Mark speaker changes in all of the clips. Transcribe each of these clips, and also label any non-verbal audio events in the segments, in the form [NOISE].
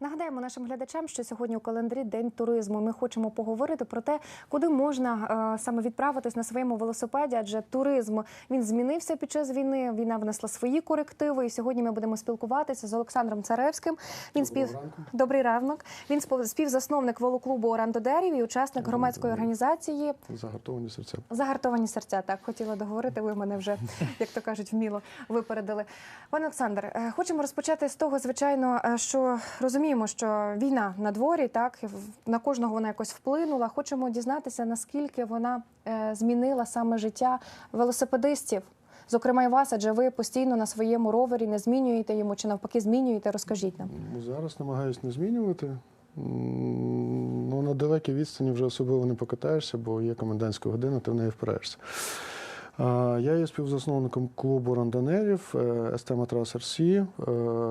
Speaker 1: Нагадаємо нашим глядачам, що сьогодні у календарі День туризму. Ми хочемо поговорити про те, куди можна е, саме відправитись на своєму велосипеді, адже туризм він змінився під час війни. Війна внесла свої корективи. І сьогодні ми будемо спілкуватися з Олександром Царевським. Він спів добрий ранок. Він співзасновник велоклубу Орандо Дерів і учасник громадської організації
Speaker 2: Загартовані серця.
Speaker 1: Загартовані серця. Так хотіла договорити. Ви мене вже, [LAUGHS] як то кажуть, вміло випередили. Пане Олександр, е, хочемо розпочати з того, звичайно, е, що розуміємо, що війна на дворі, так на кожного вона якось вплинула. Хочемо дізнатися, наскільки вона е, змінила саме життя велосипедистів. Зокрема, і вас, адже ви постійно на своєму ровері не змінюєте йому чи навпаки змінюєте. Розкажіть нам.
Speaker 2: Ну, Зараз намагаюсь не змінювати. Ну, на далекій відстані вже особливо не покатаєшся, бо є комендантська година, ти в неї впираєшся. Я є співзасновником клубу рандонерів СТ Матрас РС.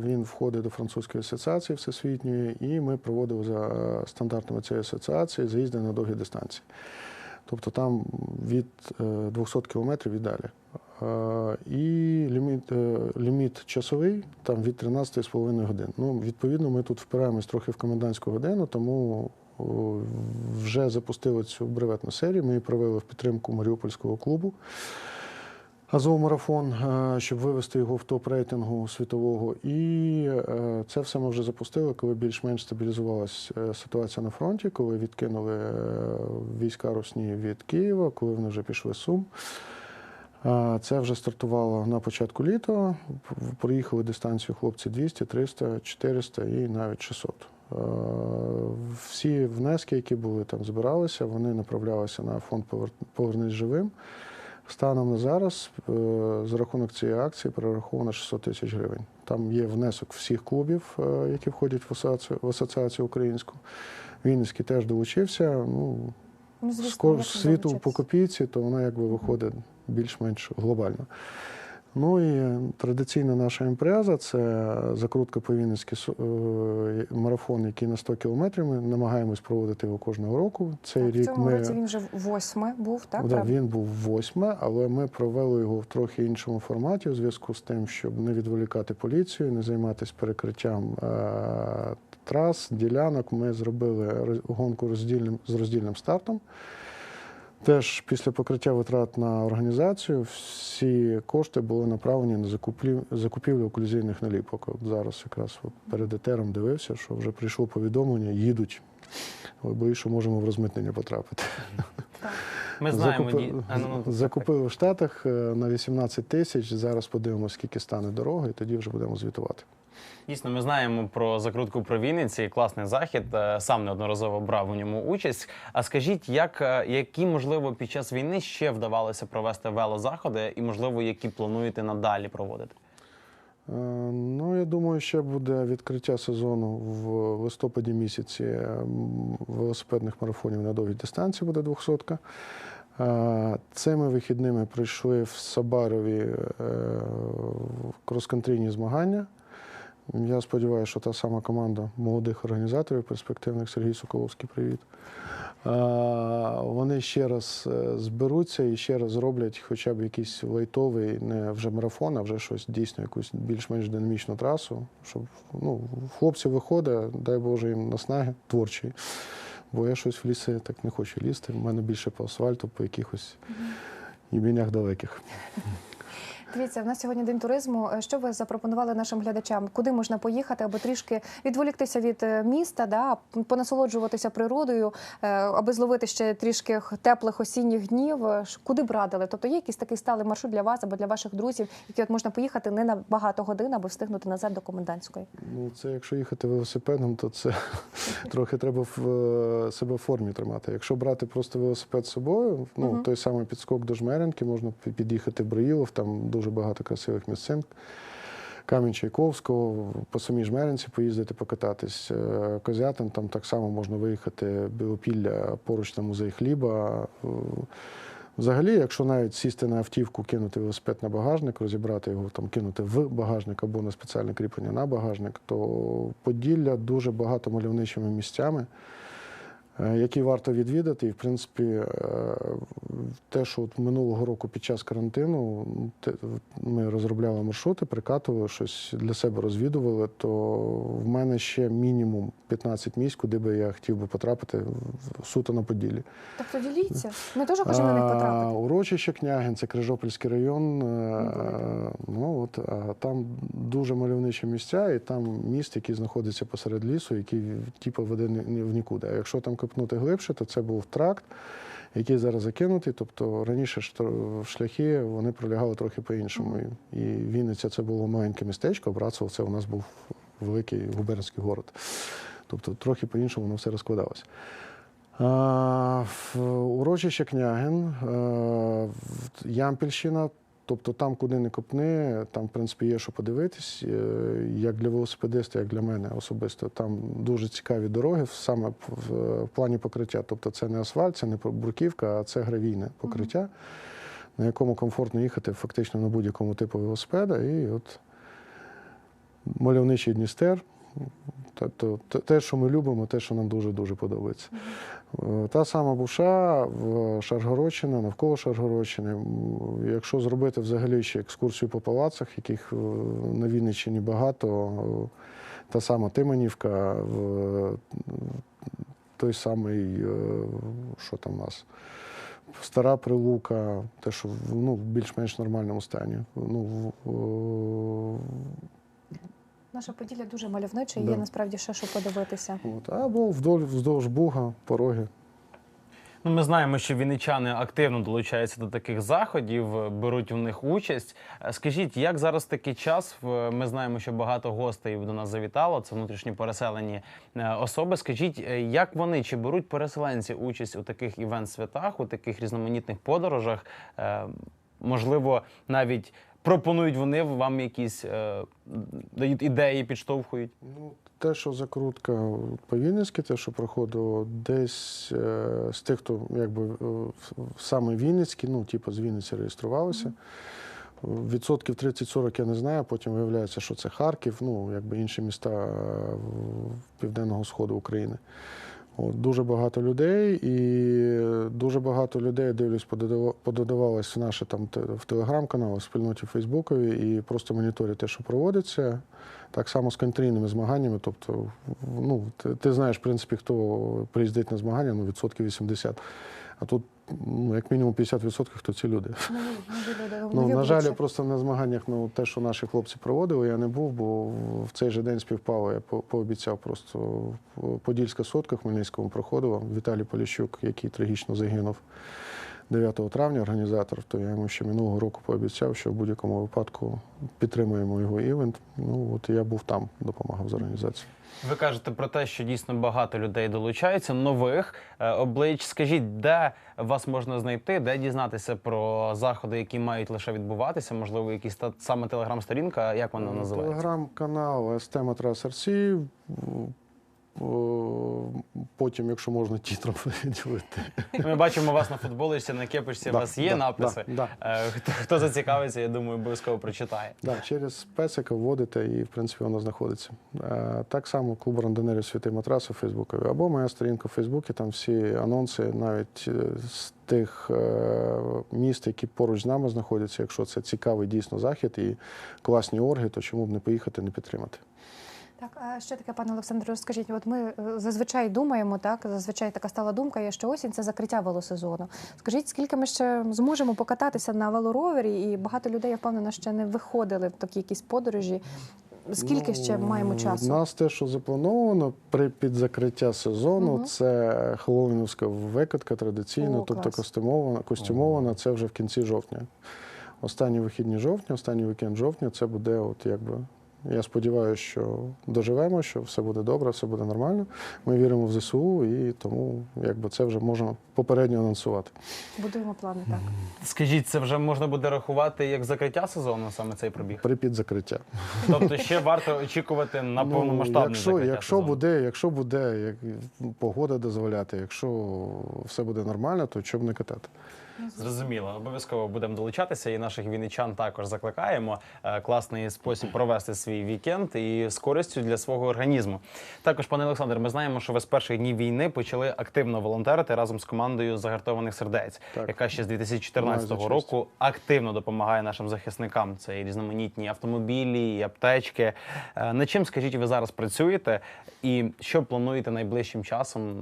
Speaker 2: Він входить до французької асоціації всесвітньої, і ми проводили за стандартами цієї асоціації заїзди на довгі дистанції. Тобто там від е, 200 кілометрів і далі. Е, І ліміт, е, ліміт часовий там від 13,5 годин. Ну, відповідно, ми тут впираємось трохи в комендантську годину, тому вже запустили цю бреветну серію. Ми її провели в підтримку Маріупольського клубу. Азов марафон, е, щоб вивести його в топ рейтингу світового. І це все ми вже запустили, коли більш-менш стабілізувалася ситуація на фронті, коли відкинули війська Росні від Києва, коли вони вже пішли Сум. Це вже стартувало на початку літа. Проїхали дистанцію хлопці 200, 300, 400 і навіть 600. Е, Всі внески, які були там, збиралися, вони направлялися на фонд «Повер- Повернись живим. Станом на зараз е, за рахунок цієї акції перераховано 600 тисяч гривень. Там є внесок всіх клубів, е, які входять в асоціацію, в асоціацію українську. Вінницький теж долучився. Ну,
Speaker 1: Ну, звісно,
Speaker 2: скоро світу по копійці, то вона якби виходить більш-менш глобально. Ну і традиційна наша імпреза це закрутка по Вінницький е, марафон, який на 100 кілометрів. Ми намагаємось проводити його кожного року. Цей
Speaker 1: Так, в цьому
Speaker 2: ми
Speaker 1: році він вже восьме був, так?
Speaker 2: Да,
Speaker 1: правда?
Speaker 2: він був восьме, але ми провели його в трохи іншому форматі у зв'язку з тим, щоб не відволікати поліцію, не займатися перекриттям е- трас, ділянок. Ми зробили гонку роздільним з роздільним стартом. Теж після покриття витрат на організацію всі кошти були направлені на закуплі- закупівлю окулізійних наліпок. От зараз якраз от перед етером дивився, що вже прийшло повідомлення, їдуть. Але боюсь, що можемо в розмитнення потрапити.
Speaker 1: Так.
Speaker 3: Ми знаємо
Speaker 2: Закупи-
Speaker 3: ді- А, ну, ну,
Speaker 2: Закупили в Штатах е, на 18 тисяч. Зараз подивимося, скільки стане дорога, і тоді вже будемо звітувати.
Speaker 3: Дійсно, ми знаємо про закрутку про Вінниці. Класний захід. е, Сам неодноразово брав у ньому участь. А скажіть, як е, які можливо під час війни ще вдавалося провести велозаходи, і можливо, які плануєте надалі проводити?
Speaker 2: Е, Ну, я думаю, ще буде відкриття сезону в листопаді місяці велосипедних марафонів на довгій дистанції буде 200. Е, Цими вихідними прийшли в Сабарові е, крос-контрійні змагання. Я сподіваюся, що та сама команда молодих організаторів, перспективних Сергій Соколовський, привіт. Вони ще раз е, зберуться і ще раз зроблять хоча б якийсь лайтовий, не вже марафон, а вже щось дійсно, якусь більш-менш динамічну трасу, щоб ну, хлопці виходить, дай Боже їм наснаги творчої. Бо я щось в ліси так не хочу лізти. У мене більше по асфальту, по якихось імінях далеких.
Speaker 1: Дивіться, в нас сьогодні день туризму. Е, Що ви запропонували нашим глядачам? Куди можна поїхати, аби трішки відволіктися від е, міста, да, понасолоджуватися природою, е, аби зловити ще трішки теплих осінніх днів? Куди б радили? Тобто є якийсь такий сталий маршрут для вас або для ваших друзів, який от можна поїхати не на багато годин, аби встигнути назад до комендантської?
Speaker 2: Ну, це якщо їхати велосипедом, то це [LAUGHS] трохи треба в себе в формі тримати. Якщо брати просто велосипед з собою, ну той самий підскок до Жмеренки, можна під'їхати в Броїлов, там дуже багато красивих місцин. Камінь Чайковського, по самій Жмеринці поїздити, покататись. Е, Козятин, там так само можна виїхати, Білопілля, поруч там музей хліба. Е, Взагалі, якщо навіть сісти на автівку, кинути велосипед на багажник, розібрати його, там кинути в багажник або на спеціальне кріплення на багажник, то Поділля дуже багато мальовничими місцями. Е, який варто відвідати. І, в принципі, е, те, що от минулого року під час карантину ну, ми розробляли маршрути, прикатували щось для себе розвідували, то в мене ще мінімум 15 місць, куди би я хотів би потрапити в- суто на Поділлі.
Speaker 1: Тобто діліться. Ми теж хочемо на них потрапити.
Speaker 2: Урочище Княгин, це Крижопільський район. е, Ну, от, а там дуже мальовничі місця, і там міст, який знаходиться посеред лісу, який типу, веде в нікуди. А якщо там копнути глибше, то це був тракт, який зараз закинутий. Тобто раніше шляхи вони пролягали трохи по-іншому. І Вінниця це було маленьке містечко, Братцево це у нас був великий губернський город. Тобто трохи по-іншому воно все розкладалося. А, в урочище Княгин, е, в- Ямпільщина, тобто там, куди не копни, там, в принципі, є що подивитись. Е, Як для велосипедиста, як для мене особисто, там дуже цікаві дороги саме в, плані покриття. Тобто це не асфальт, це не бруківка, а це гравійне покриття, на якому комфортно їхати фактично на будь-якому типу велосипеда. І от мальовничий Дністер. Тобто те- що ми любимо, те, що нам дуже-дуже подобається. Е, Та сама Буша в Шаргородщина, навколо Шаргородщини. Якщо зробити взагалі ще екскурсію по палацах, яких е, на Вінниччині багато, е, та сама Тиманівка, той самий, е, що там у нас, Стара Прилука, те, що ну, в більш-менш нормальному стані. Ну,
Speaker 1: Наша Поділля дуже мальовнича, і
Speaker 2: Да.
Speaker 1: є насправді ще що подивитися.
Speaker 2: от, або вдоль, вздовж Буга, пороги.
Speaker 3: Ну, ми знаємо, що вінничани активно долучаються до таких заходів, беруть у них участь. Е, Скажіть, як зараз такий час? Ми знаємо, що багато гостей до нас завітало. Це внутрішньо переселені е, особи. Скажіть, е, як вони чи беруть переселенці участь у таких івент-святах, у таких різноманітних подорожах? Можливо, навіть пропонують вони вам якісь е, дають ідеї, підштовхують.
Speaker 2: Ну, те, що закрутка по-вінницьки, те, що проходило десь е, з тих, хто якби в- саме Вінницькі, ну, типу, з Вінниці реєструвалися. Відсотків 30-40 я не знаю, потім виявляється, що це Харків, ну, якби інші міста е, південного сходу України. От, дуже багато людей, і дуже багато людей, дивлюсь, пододава- пододавалось в наші там в телеграм-канали, в спільноті Фейсбукові, і просто моніторять те, що проводиться. Так само з контрійними змаганнями. Тобто, ну, ти, ти знаєш, в принципі, хто приїздить на змагання, ну, відсотків 80. А тут, ну, як мінімум 50% то ці люди.
Speaker 1: Нові люди,
Speaker 2: Ну, на жаль, я просто на змаганнях, ну, те, що наші хлопці проводили, я не був, бо в цей же день співпало. Я по- пообіцяв просто Подільська сотка Хмельницькому проходила. Віталій Поліщук, який трагічно загинув 9 травня, організатор, то я йому ще минулого року пообіцяв, що в будь-якому випадку підтримуємо його івент. Ну, от я був там, допомагав з організацією.
Speaker 3: Ви кажете про те, що дійсно багато людей долучаються, нових е, облич. Скажіть, де вас можна знайти, де дізнатися про заходи, які мають лише відбуватися? Можливо, якісь та саме телеграм-сторінка, як вона називається?
Speaker 2: Телеграм-канал СТ Матрас РС. Потім, якщо можна, тітром виділити.
Speaker 3: Ми бачимо вас на футболочці, на кепочці. У
Speaker 2: Да,
Speaker 3: вас є
Speaker 2: да,
Speaker 3: написи.
Speaker 2: да,
Speaker 3: Е, Хто, хто зацікавиться, я думаю, обов'язково прочитає.
Speaker 2: Да, через песика вводите і, в принципі, воно знаходиться. Е, Так само клуб рандонерів Святий Матрас у Фейсбукові. Або моя сторінка в Фейсбуці, там всі анонси, навіть е, з тих е, міст, які поруч з нами знаходяться. Якщо це цікавий дійсно захід і класні орги, то чому б не поїхати, не підтримати?
Speaker 1: Так, а ще таке, пане Олександре, розкажіть, от ми е, зазвичай думаємо, так, зазвичай така стала думка, є, що осінь це закриття велосезону. Скажіть, скільки ми ще зможемо покататися на велоровері, і багато людей, я впевнена, ще не виходили в такі якісь подорожі. Скільки ще маємо часу?
Speaker 2: У нас те, що заплановано при підзакриття сезону,
Speaker 1: Мгм.
Speaker 2: це хеллоуінівська викидка традиційна,
Speaker 1: О,
Speaker 2: тобто
Speaker 1: клас.
Speaker 2: костюмована, костюмована, це вже в кінці жовтня. Останні вихідні жовтня, останній вікенд жовтня, це буде, от якби. Я сподіваюся, що доживемо, що все буде добре, все буде нормально. Ми віримо в ЗСУ, і тому якби це вже можна попередньо анонсувати.
Speaker 1: Будуємо плани, так.
Speaker 3: Скажіть, це вже можна буде рахувати як закриття сезону, саме цей пробіг?
Speaker 2: При підзакриття.
Speaker 3: Тобто ще варто очікувати на
Speaker 2: Ну,
Speaker 3: повномасштабне
Speaker 2: якщо,
Speaker 3: закриття
Speaker 2: якщо
Speaker 3: сезону.
Speaker 2: буде, якщо буде як, погода дозволяти, якщо все буде нормально, то чому б не катати?
Speaker 3: Зрозуміло, обов'язково будемо долучатися, і наших вінничан також закликаємо. Е, Класний спосіб провести свій вікенд і з користю для свого організму. Також, пане Олександр, ми знаємо, що ви з перших днів війни почали активно волонтерити разом з командою загартованих сердець,
Speaker 2: Так.
Speaker 3: яка ще з 2014
Speaker 2: Маю
Speaker 3: року активно допомагає нашим захисникам. Це і різноманітні автомобілі, і аптечки. Е, Над чим, скажіть, ви зараз працюєте? І що плануєте найближчим часом?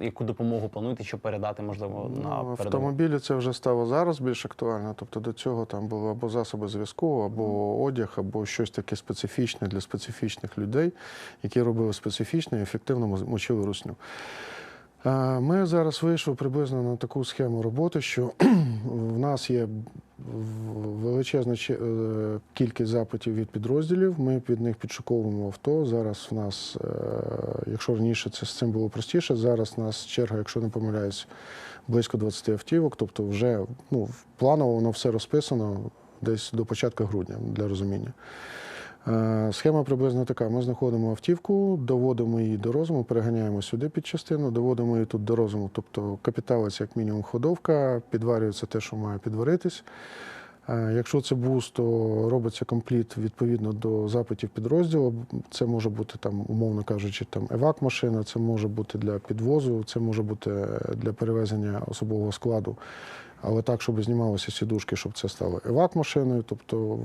Speaker 3: Яку допомогу плануєте, що передати, можливо, на
Speaker 2: Ну, автомобілі це вже стало зараз більш актуально. Тобто до цього там було або засоби зв'язку, або одяг, або щось таке специфічне для специфічних людей, які робили специфічне і ефективно мочили русню. Ми зараз вийшли приблизно на таку схему роботи, що [CLEARS THROAT] в нас є величезна е, кількість запитів від підрозділів. Ми під них підшуковуємо авто. Зараз в нас, е, якщо раніше це з цим було простіше, зараз у нас черга, якщо не помиляюсь, близько 20 автівок. Тобто, вже ну, планово воно все розписано десь до початку грудня для розуміння. Е, Схема приблизно така: ми знаходимо автівку, доводимо її до розуму, переганяємо сюди під частину, доводимо її тут до розуму. Тобто капіталиться як мінімум ходовка, підварюється те, що має підваритись. Е, Якщо це бус, то робиться компліт відповідно до запитів підрозділу. Це може бути там, умовно кажучи, там евак-машина, це може бути для підвозу, це може бути для перевезення особового складу. Але так, щоб знімалися сідушки, щоб це стало евак-машиною. Тобто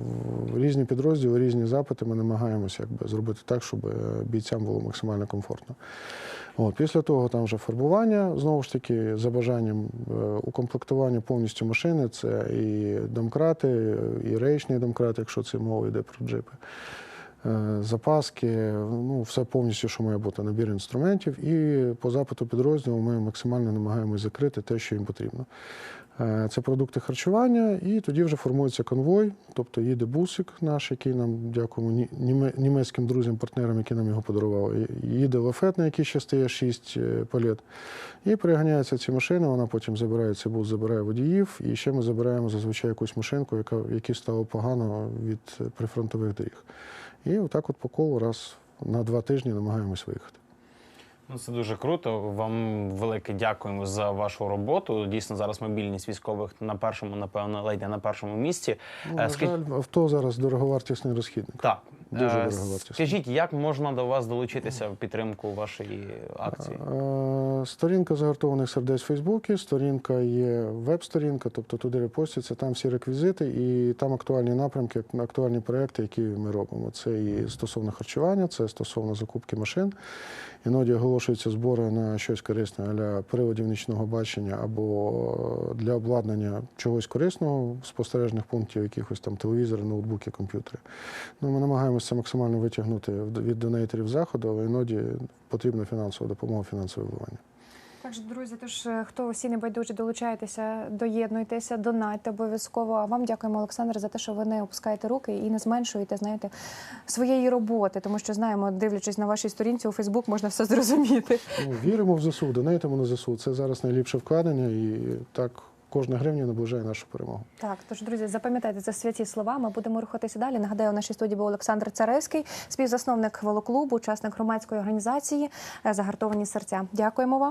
Speaker 2: різні підрозділи, різні запити. Ми намагаємося якби, зробити так, щоб е, бійцям було максимально комфортно. От, після того там вже фарбування, знову ж таки, за бажанням е, укомплектування повністю машини. Це і домкрати, і рейчні домкрати, якщо це мова йде про джипи. Е, Запаски, ну все повністю, що має бути, набір інструментів. І по запиту підрозділу ми максимально намагаємось закрити те, що їм потрібно. Е, Це продукти харчування, і тоді вже формується конвой, тобто їде бусик наш, який нам дякуємо німецьким друзям, партнерам, які нам його подарували. Їде лафет, на який ще стає 6 палет. І переганяються ці машини, вона потім забирає цей бус, забирає водіїв, і ще ми забираємо зазвичай якусь машинку, яка, якій стало погано від е, прифронтових доріг. І отак от по колу раз на два тижні намагаємось виїхати.
Speaker 3: Ну, це дуже круто. Вам велике дякуємо за вашу роботу. Дійсно, зараз мобільність військових на першому, напевно, ледь не на першому місці.
Speaker 2: Ну,
Speaker 3: Е,
Speaker 2: на
Speaker 3: скажіть-
Speaker 2: жаль, авто зараз дороговартісний розхідник.
Speaker 3: Так.
Speaker 2: Дуже
Speaker 3: Е,
Speaker 2: дороговартісно.
Speaker 3: Скажіть, як можна до вас долучитися в підтримку вашої акції?
Speaker 2: Е, Сторінка загартованих сердець в Фейсбуці, сторінка є веб-сторінка, тобто туди репостяться, там всі реквізити, і там актуальні напрямки, актуальні проекти, які ми робимо. Це і стосовно харчування, це стосовно закупки машин. Іноді оголошуються збори на щось корисне для приладів нічного бачення або для обладнання чогось корисного, спостережних пунктів, якихось там телевізори, ноутбуки, комп'ютери. Ну, ми намагаємося максимально витягнути від донейтерів заходу, але іноді потрібна фінансова допомога, фінансове вливання.
Speaker 1: Так що, друзі, тож е, хто всі небайдужі, долучайтеся, доєднуйтеся, донайте обов'язково. А вам дякуємо, Олександр, за те, що ви не опускаєте руки і не зменшуєте, знаєте, своєї роботи, тому що знаємо, дивлячись на вашій сторінці у Фейсбук, можна все зрозуміти.
Speaker 2: Ну, віримо в ЗСУ, донейтимо на ЗСУ. Це зараз найліпше вкладення, і так кожна гривня наближає нашу перемогу.
Speaker 1: Так, тож, друзі, запам'ятайте це святі слова. Ми будемо рухатися далі. Нагадаю, у нашій студії був Олександр Царевський, співзасновник велоклубу, учасник громадської організації Загартовані серця. Дякуємо вам.